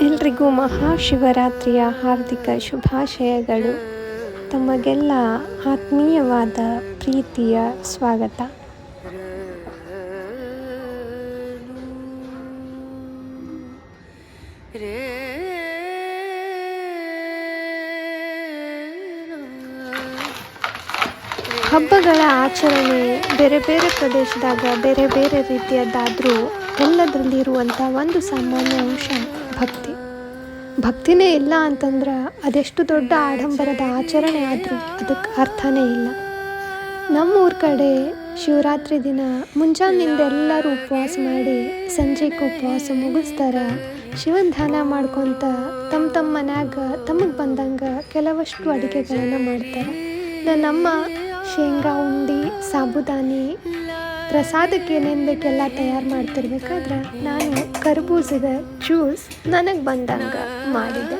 ಎಲ್ರಿಗೂ ಮಹಾಶಿವರಾತ್ರಿಯ ಹಾರ್ದಿಕ ಶುಭಾಶಯಗಳು. ತಮಗೆಲ್ಲ ಆತ್ಮೀಯವಾದ ಪ್ರೀತಿಯ ಸ್ವಾಗತ. ಹಬ್ಬಗಳ ಆಚರಣೆ ಬೇರೆ ಬೇರೆ ಪ್ರದೇಶದಾಗ ಬೇರೆ ಬೇರೆ ರೀತಿಯದ್ದಾದರೂ ಎಲ್ಲದರಲ್ಲಿರುವಂಥ ಒಂದು ಸಾಮಾನ್ಯ ಅಂಶ ಭಕ್ತಿ. ಭಕ್ತಿನೇ ಇಲ್ಲ ಅಂತಂದ್ರೆ ಅದೆಷ್ಟು ದೊಡ್ಡ ಆಡಂಬರದ ಆಚರಣೆ ಆದರೂ ಅದಕ್ಕೆ ಅರ್ಥನೇ ಇಲ್ಲ. ನಮ್ಮೂರ ಕಡೆ ಶಿವರಾತ್ರಿ ದಿನ ಮುಂಜಾನಿಂದ ಎಲ್ಲರೂ ಉಪವಾಸ ಮಾಡಿ ಸಂಜೆಗೆ ಉಪವಾಸ ಮುಗಿಸ್ತಾರೆ ಶಿವನ ಧ್ಯಾನ ಮಾಡ್ಕೊತ ತಮ್ಮ ತಮ್ಮ ಮನ್ಯಾಗ ತಮಗೆ ಬಂದಂಗೆ ಕೆಲವಷ್ಟು ಅಡುಗೆಗಳನ್ನು ಮಾಡ್ತಾರೆ. ನನ್ನಮ್ಮ ಶೇಂಗಾ, ಉಂಡಿ, ಸಾಬುದಾನಿ ಪ್ರಸಾದಕ್ಕೆ ಏನೇನು ತಯಾರು ಮಾಡ್ತಿರ್ಬೇಕಾದ್ರೆ ನಾನು ಕರ್ಬೂಜದ ಜ್ಯೂಸ್ ನನಗೆ ಬಂದಂಗ ಮಾಡಿದೆ.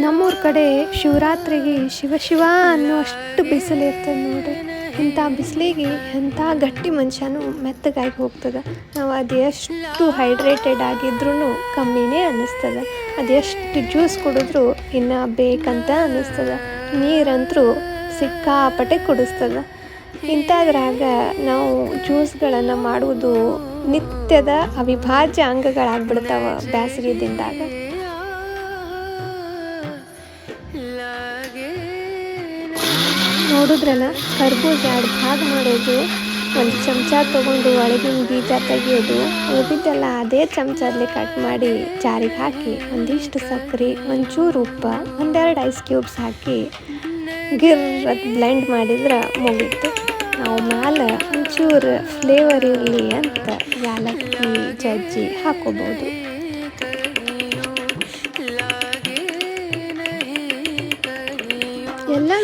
ನಮ್ಮೂರ ಕಡೆ ಶಿವರಾತ್ರಿಗೆ ಶಿವ ಶಿವ ಅನ್ನೋ ಅಷ್ಟು ಬಿಸಿಲು ಇರ್ತದೆ ನೋಡ್ರಿ. ಇಂಥ ಬಿಸಿಲಿಗೆ ಎಂಥ ಗಟ್ಟಿ ಮನುಷ್ಯನೂ ಮೆತ್ತಗಾಗಿ ಹೋಗ್ತದೆ. ನಾವು ಅದು ಎಷ್ಟು ಹೈಡ್ರೇಟೆಡ್ ಆಗಿದ್ರೂ ಕಮ್ಮಿನೇ ಅನ್ನಿಸ್ತದೆ. ಅದು ಎಷ್ಟು ಜ್ಯೂಸ್ ಕುಡಿದ್ರೂ ಇನ್ನೂ ಬೇಕಂತ ಅನ್ನಿಸ್ತದೆ. ನೀರಂತರೂ ಸಿಕ್ಕಾಪಟ್ಟೆ ಕುಡಿಸ್ತದೆ. ಇಂಥದ್ರಾಗ ನಾವು ಜ್ಯೂಸ್ಗಳನ್ನು ಮಾಡುವುದು ನಿತ್ಯದ ಅವಿಭಾಜ್ಯ ಅಂಗಗಳಾಗ್ಬಿಡ್ತಾವ ಬ್ಯಾಸಿಗೆ ದಿನದಾಗ ನೋಡಿದ್ರಲ್ಲ, ಕರ್ಬೂಜ ಎರಡು ಭಾಗ ಮಾಡೋದು, ಒಂದು ಚಮಚ ತೊಗೊಂಡು ಒಳಗಿನ ಬೀಜ ತೆಗೆಯೋದು, ಉಳಿದಿದ್ದೆಲ್ಲ ಅದೇ ಚಮಚದಲ್ಲಿ ಕಟ್ ಮಾಡಿ ಜಾರಿಗೆ ಹಾಕಿ, ಒಂದಿಷ್ಟು ಸಕ್ಕರೆ ಒಂಚೂರು ಉಪ್ಪು, ಒಂದೆರಡು ಐಸ್ ಕ್ಯೂಬ್ಸ್ ಹಾಕಿ ಗಿರ್ ಬ್ಲೆಂಡ್ ಮಾಡಿದ್ರೆ ಮುಗೀತು. ನಾವು ಮ್ಯಾಲೆ ಒಂಚೂರು ಫ್ಲೇವರ್ ಇರಲಿ ಅಂತ ಯಾಲಕ್ಕಿ, ಜಜ್ಜಿ ಹಾಕೋಬೋದು.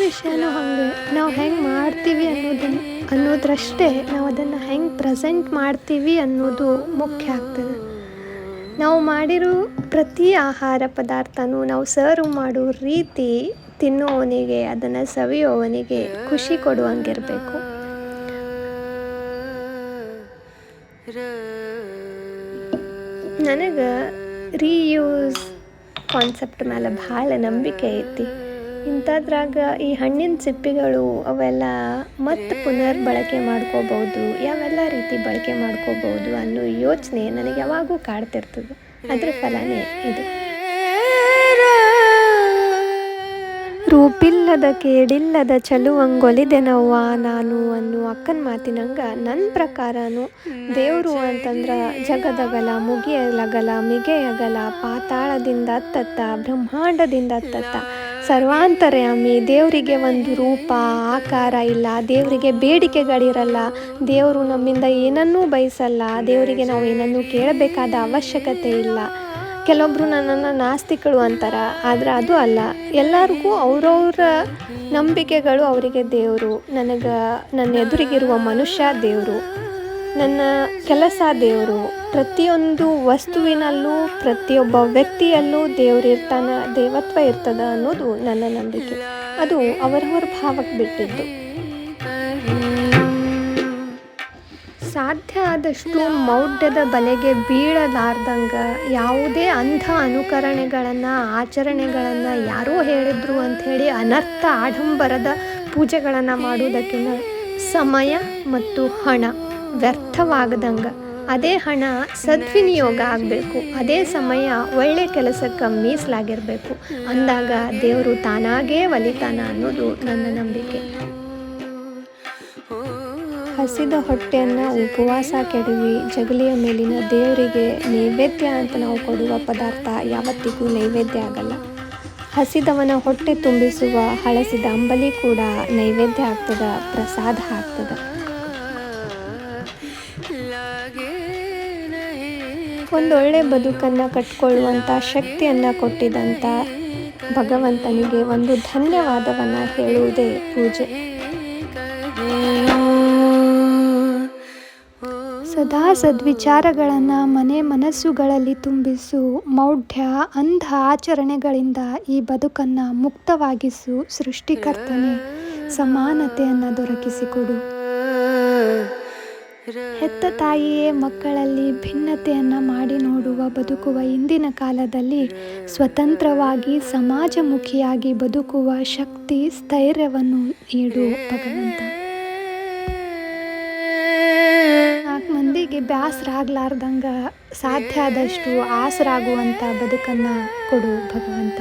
ವಿಷಯನೂ ಹಾಗೆ. ನಾವು ಹೆಂಗೆ ಮಾಡ್ತೀವಿ ಅನ್ನೋದನ್ನು, ಅನ್ನೋದ್ರಷ್ಟೇ ನಾವು ಅದನ್ನು ಹೆಂಗೆ ಪ್ರೆಸೆಂಟ್ ಮಾಡ್ತೀವಿ ಅನ್ನೋದು ಮುಖ್ಯ ಆಗ್ತದೆ. ನಾವು ಮಾಡಿರೋ ಪ್ರತಿ ಆಹಾರ ಪದಾರ್ಥನೂ ನಾವು ಸರ್ವ್ ಮಾಡೋ ರೀತಿ ತಿನ್ನುವವನಿಗೆ, ಅದನ್ನು ಸವಿಯೋವನಿಗೆ ಖುಷಿ ಕೊಡುವಂಗಿರಬೇಕು. ನನಗೆ ರೀಯೂಸ್ ಕಾನ್ಸೆಪ್ಟ್ ಮೇಲೆ ಭಾಳ ನಂಬಿಕೆ ಐತಿ. ಇಂಥದ್ರಾಗ ಈ ಹಣ್ಣಿನ ಸಿಪ್ಪಿಗಳು ಅವೆಲ್ಲ ಮತ್ತೆ ಪುನರ್ ಬಳಕೆ ಮಾಡ್ಕೋಬಹುದು, ಯಾವೆಲ್ಲ ರೀತಿ ಬಳಕೆ ಮಾಡ್ಕೋಬಹುದು ಅನ್ನೋ ಯೋಚನೆ ನನಗೆ ಯಾವಾಗೂ ಕಾಡ್ತಿರ್ತದೆ. ಅದ್ರ ಫಲನೇ ಇದು. ರೂಪಿಲ್ಲದ ಕೇಡಿಲ್ಲದ ಚಲುವಂಗೊಲಿದೆನವ್ವ ನಾನು ಅನ್ನೋ ಅಕ್ಕನ ಮಾತಿನಂಗ ನನ್ನ ಪ್ರಕಾರನು ದೇವರು ಅಂತಂದ್ರೆ ಜಗದಗಲ, ಮುಗಿಯಲಗಲ, ಮಿಗೆಯಗಲ, ಪಾತಾಳದಿಂದ ಅತ್ತತ್ತ, ಬ್ರಹ್ಮಾಂಡದಿಂದ ಅತ್ತತ್ತ. ಸರ್ವಾಂತರ್ಯಾಮಿ ದೇವರಿಗೆ ಒಂದು ರೂಪ, ಆಕಾರ ಇಲ್ಲ, ದೇವರಿಗೆ ಬೇಡಿಕೆಗಳಿರಲ್ಲ. ದೇವರು ನಮ್ಮಿಂದ ಏನನ್ನೂ ಬಯಸಲ್ಲ, ದೇವರಿಗೆ ನಾವು ಏನನ್ನೂ ಕೇಳಬೇಕಾದ ಅವಶ್ಯಕತೆ ಇಲ್ಲ. ಕೆಲವೊಬ್ಬರು ನನ್ನನ್ನು ನಾಸ್ತಿಕಳು ಅಂತಾರೆ, ಆದರೆ ಅದು ಅಲ್ಲ. ಎಲ್ಲರಿಗೂ ಅವರವ್ರ ನಂಬಿಕೆಗಳು ಅವರಿಗೆ ದೇವರು. ನನಗೆ, ನನ್ನ ಎದುರಿಗಿರುವ ಮನುಷ್ಯ ದೇವರು. ನನ್ನ ಕೆಲಸ ದೇವರು. ಪ್ರತಿಯೊಂದು ವಸ್ತುವಿನಲ್ಲೂ, ಪ್ರತಿಯೊಬ್ಬ ವ್ಯಕ್ತಿಯಲ್ಲೂ ದೇವ್ರು ಇರ್ತಾನೆ, ದೇವತ್ವ ಇರ್ತದ ಅನ್ನೋದು ನನ್ನ ನಂಬಿಕೆ. ಅದು ಅವರವರ ಭಾವಕ್ಕೆ ಬಿಟ್ಟಿದ್ದು. ಸಾಧ್ಯ ಆದಷ್ಟು ಮೌಢ್ಯದ ಬಲೆಗೆ ಬೀಳಲಾರ್ದಂಗೆ ಯಾವುದೇ ಅಂಧ ಅನುಕರಣೆಗಳನ್ನು, ಆಚರಣೆಗಳನ್ನು ಯಾರೋ ಹೇಳಿದ್ರು ಅಂಥೇಳಿ ಅನರ್ಥ ಆಡಂಬರದ ಪೂಜೆಗಳನ್ನು ಮಾಡುವುದಕ್ಕಿಂತ ಸಮಯ ಮತ್ತು ಹಣ. ವ್ಯರ್ಥವಾಗದಂಗೆ. ಅದೇ ಹಣ ಸದ್ವಿನಿಯೋಗ ಆಗಬೇಕು. ಅದೇ ಸಮಯ ಒಳ್ಳೆ ಕೆಲಸಕ್ಕೆ ಮೀಸಲಾಗಿರಬೇಕು. ಅಂದಾಗ ದೇವರು ತಾನಾಗೇ ಒಲಿತಾನ ಅನ್ನೋದು ನನ್ನ ನಂಬಿಕೆ. ಹಸಿದ ಹೊಟ್ಟೆಯನ್ನು ಉಪವಾಸ ಕೆಡವಿ, ಜಗಲಿಯ ಮೇಲಿನ ದೇವರಿಗೆ ನೈವೇದ್ಯ ಅಂತ ನಾವು ಕೊಡುವ ಪದಾರ್ಥ ಯಾವತ್ತಿಗೂ ನೈವೇದ್ಯ ಆಗಲ್ಲ. ಹಸಿದವನ ಹೊಟ್ಟೆ ತುಂಬಿಸುವ ಹಳಸಿದ ಅಂಬಲಿ ಕೂಡ ನೈವೇದ್ಯ ಆಗ್ತದ, ಪ್ರಸಾದ ಆಗ್ತದ. ಒಂದೊಳ್ಳೆ ಬದುಕನ್ನು ಕಟ್ಕೊಳ್ಳುವಂಥ ಶಕ್ತಿಯನ್ನು ಕೊಟ್ಟಿದಂಥ ಭಗವಂತನಿಗೆ ಒಂದು ಧನ್ಯವಾದವನ್ನು ಹೇಳುವುದೇ ಪೂಜೆ. ಸದಾ ಸದ್ವಿಚಾರಗಳನ್ನು ಮನೆ ಮನಸ್ಸುಗಳಲ್ಲಿ ತುಂಬಿಸು, ಮೌಢ್ಯ, ಅಂಧ ಆಚರಣೆಗಳಿಂದ ಈ ಬದುಕನ್ನು ಮುಕ್ತವಾಗಿಸು ಸೃಷ್ಟಿಕರ್ತನೆ. ಸಮಾನತೆಯನ್ನು ದೊರಕಿಸಿಕೊಡು. ಹೆತ್ತ ತಾಯಿಯೇ ಮಕ್ಕಳಲ್ಲಿ ಭಿನ್ನತೆಯನ್ನು ಮಾಡಿ ನೋಡುವ ಬದುಕುವ ಇಂದಿನ ಕಾಲದಲ್ಲಿ ಸ್ವತಂತ್ರವಾಗಿ ಸಮಾಜಮುಖಿಯಾಗಿ ಬದುಕುವ ಶಕ್ತಿ ಸ್ಥೈರ್ಯವನ್ನು ನೀಡು ಭಗವಂತ ನಾಲ್ಕು ಮಂದಿಗೆ ಬ್ಯಾಸರ ಆಗ್ಲಾರ್ದಂಗ ಸಾಧ್ಯ ಆದಷ್ಟು ಆಸರಾಗುವಂಥ ಬದುಕನ್ನು ಕೊಡು ಭಗವಂತ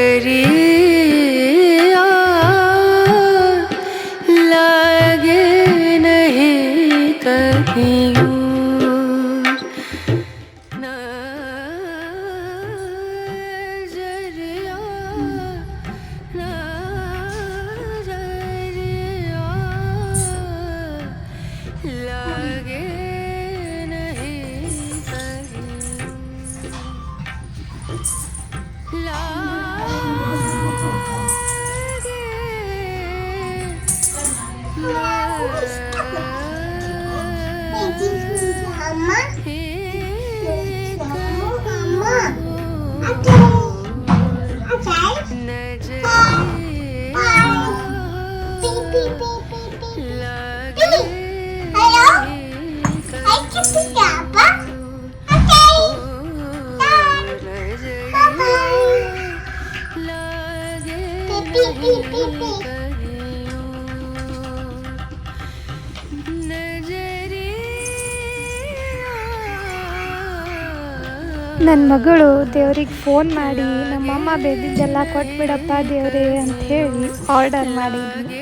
ನನ್ನ ಮಗಳು ದೇವ್ರಿಗೆ ಫೋನ್ ಮಾಡಿ ನಮ್ಮಮ್ಮ ಬೇದಿದ್ದೆಲ್ಲ ಕೊಟ್ಬಿಡಪ್ಪ ದೇವ್ರಿ ಅಂತ ಹೇಳಿ ಆರ್ಡರ್ ಮಾಡಿದ್ವಿ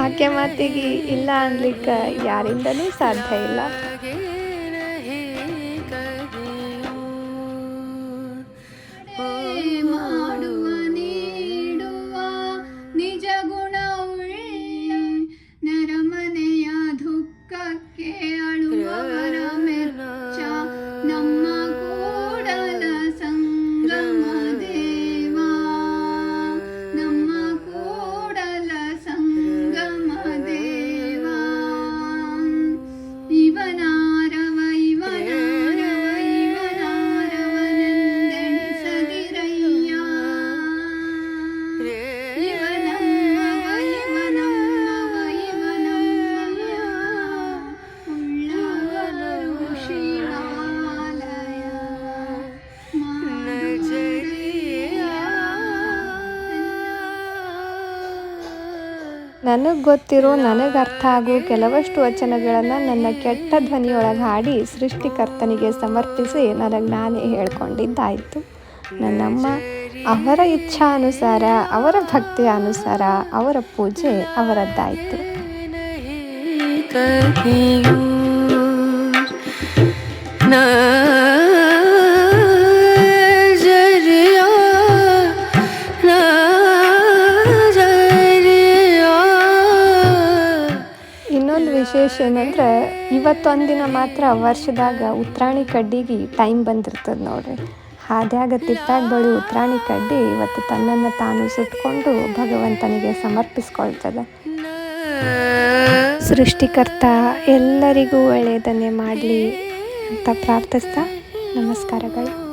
ಆಕೆ ಮಾತಿಗೆ ಇಲ್ಲ ಅನ್ಲಿಕ್ಕೆ ಯಾರಿಂದಲೂ ಸಾಧ್ಯ ಇಲ್ಲ. ನನಗೆ ಗೊತ್ತಿರೋ, ನನಗೆ ಅರ್ಥ ಆಗೋ ಕೆಲವಷ್ಟು ವಚನಗಳನ್ನು ನನ್ನ ಕೆಟ್ಟ ಧ್ವನಿಯೊಳಗೆ ಹಾಡಿ ಸೃಷ್ಟಿಕರ್ತನಿಗೆ ಸಮರ್ಪಿಸಿ ನನಗೆ ನಾನೇ ಹೇಳ್ಕೊಂಡಿದ್ದಾಯಿತು. ನನ್ನಮ್ಮ, ಅವರ ಇಚ್ಛಾನುಸಾರ, ಅವರ ಭಕ್ತಿಯ ಅನುಸಾರ, ಅವರ ಪೂಜೆ ಅವರದ್ದಾಯಿತು. कहीं ಏನಂದ್ರೆ, ಇವತ್ತೊಂದಿನ ಮಾತ್ರ ವರ್ಷದಾಗ ಉತ್ರಾಣಿ ಕಡ್ಡಿಗೆ ಟೈಮ್ ಬಂದಿರ್ತದೆ ನೋಡ್ರಿ. ಹಾದ್ಯಾಗ ತಿಟ್ಟಾಗ ಬಳಿ ಉತ್ರಾಣಿ ಕಡ್ಡಿ ಇವತ್ತು ತನ್ನನ್ನು ತಾನು ಸುಟ್ಕೊಂಡು ಭಗವಂತನಿಗೆ ಸಮರ್ಪಿಸ್ಕೊಳ್ತದೆ. ಸೃಷ್ಟಿಕರ್ತ ಎಲ್ಲರಿಗೂ ಒಳ್ಳೆಯದನ್ನೇ ಮಾಡಲಿ ಅಂತ ಪ್ರಾರ್ಥಿಸ್ತಾ ನಮಸ್ಕಾರಗಳು.